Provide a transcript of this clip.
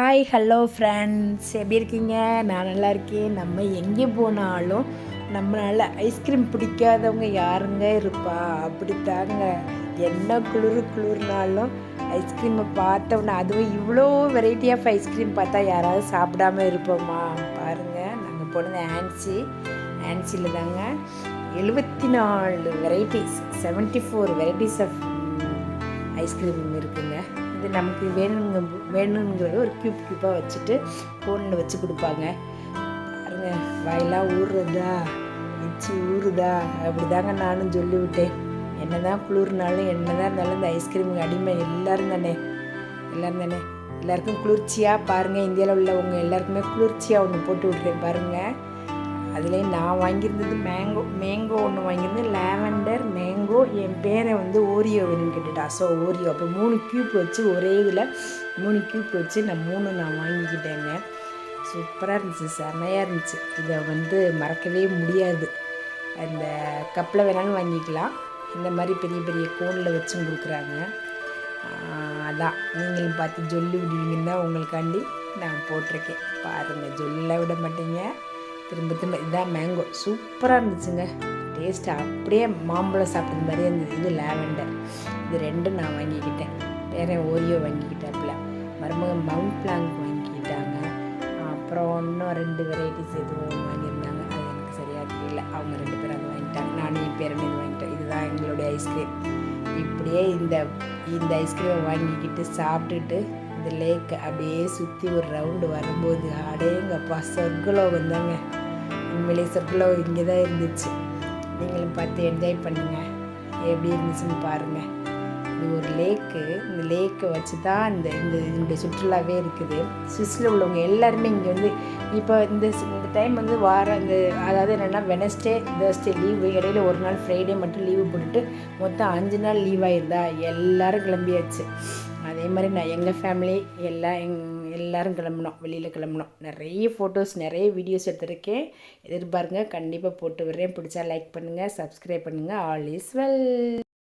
Hi hello friends எப்படி இருக்கீங்க? நான் நல்லா இருக்கேன். நம்ம எங்கே போனாலும் நம்மளால் ஐஸ்கிரீம் பிடிக்காதவங்க யாருங்க இருப்பா? அப்படித்தாங்க. என்ன குளிர் குளிர்னாலும் ஐஸ்கிரீமை பார்த்தோன்னே அதுவும் இவ்வளோ வெரைட்டி ஆஃப் ஐஸ்கிரீம் பார்த்தா யாராவது சாப்பிடாம இருப்போமா? பாருங்கள் நாங்கள் போனது ஆன்சி ஆன்சியில் தாங்க எழுபத்தி நாலு varieties seventy four varieties of ice cream இருக்குங்க. இது நமக்கு வேணுங்க வேணுங்கிறத ஒரு க்யூப் க்யூப்பாக வச்சுட்டு ஃபோனில் வச்சு கொடுப்பாங்க. பாருங்க வாயெல்லாம் ஊறுறதா? வச்சு ஊறுதா? அப்படி தாங்க நானும் சொல்லிவிட்டேன். என்ன தான் குளிர்னாலும் என்ன தான் இருந்தாலும் இந்த ஐஸ்கிரீமுக்கு அடிமை எல்லோரும் தானே? எல்லோரும் தானே? எல்லாருக்கும் குளிர்ச்சியாக பாருங்கள் இந்தியாவில் உள்ளவங்க எல்லாருக்குமே குளிர்ச்சியாக ஒன்று போட்டு விட்றேன் பாருங்கள் அதுலேயே நான் வாங்கியிருந்தது மேங்கோ மேங்கோ ஒன்று வாங்கியிருந்தேன். லேவண்டர் மேங்கோ என் பேரை வந்து ஓரியோ வேணும்னு கேட்டுட்டா. ஸோ ஓரியோ அப்போ மூணு க்யூப் வச்சு ஒரே இதில் மூணு க்யூப் வச்சு நான் மூணு நான் வாங்கிக்கிட்டேங்க. சூப்பராக இருந்துச்சு செமையாக இருந்துச்சு. இதை வந்து மறக்கவே முடியாது. அந்த கப்பில் வேணாலும் வாங்கிக்கலாம். இந்த மாதிரி பெரிய பெரிய கோனில் வச்சும் கொடுக்குறாங்க. அதான். நீங்களும் பார்த்து ஜொல்லி தான் உங்களுக்காண்டி நான் போட்டிருக்கேன். பாருங்கள் ஜொல்லில் விட மாட்டீங்க. திரும்ப திரும்ப இதான் மேங்கோ சூப்பராக இருந்துச்சுங்க. டேஸ்ட்டு அப்படியே மாம்பழம் சாப்பிட்ற மாதிரியே இருந்தது. இது லேவெண்டர் இது ரெண்டும் நான் வாங்கிக்கிட்டேன். வேற ஓரியோ வாங்கிக்கிட்டாப்புல. மருமகன் மவுண்ட் பிளாங்க் வாங்கிக்கிட்டாங்க. அப்புறம் இன்னும் ரெண்டு வெரைட்டிஸ் எதுவும் வாங்கியிருந்தாங்க. அது எனக்கு சரியாக தெரியல. அவங்க ரெண்டு பேரும் அதை வாங்கிட்டாங்க. நானும் என் பேரன் இது வாங்கிட்டேன் இதுதான் எங்களுடைய ஐஸ்கிரீம் இப்படியே இந்த இந்த ஐஸ்கிரீமை வாங்கிக்கிட்டு சாப்பிட்டுட்டு இந்த லேக்கை அப்படியே சுற்றி ஒரு ரவுண்டு வரும்போது அடேங்கப்பா சொர்க்கலோகம் தாங்க உண்மையிலே சொற்களோ இங்கே தான் இருந்துச்சு. நீங்களும் பார்த்து என்ஜாய் பண்ணுங்கள் எப்படி இருந்துச்சுன்னு பாருங்கள் இது ஒரு லேக்கு இந்த லேக்கை வச்சு தான் இந்த இந்த இதனுடைய சுற்றுலாவே இருக்குது. சுவிஸில் உள்ளவங்க எல்லாருமே இங்கே வந்து இப்போ இந்த இந்த டைம் வந்து வாரம் இந்த அதாவது என்னென்னா வெனஸ்டே தேர்ஸ்டே லீவு இடையில ஒரு நாள் ஃப்ரைடே மட்டும் லீவு போட்டுட்டு மொத்தம் அஞ்சு நாள் லீவ் ஆயிருந்தா எல்லோரும் கிளம்பியாச்சு. அதே மாதிரி நான் எங்கள் ஃபேமிலி எல்லாம் எங் எல்லோரும் கிளம்புனோம் வெளியில் கிளம்புனோம். நிறைய ஃபோட்டோஸ் நிறைய வீடியோஸ் எடுத்திருக்கேன். எதிர்பாருங்க கண்டிப்பாக போட்டு விடுறேன். பிடிச்சா லைக் பண்ணுங்கள் சப்ஸ்கிரைப் பண்ணுங்கள் ஆல் இஸ் வெல்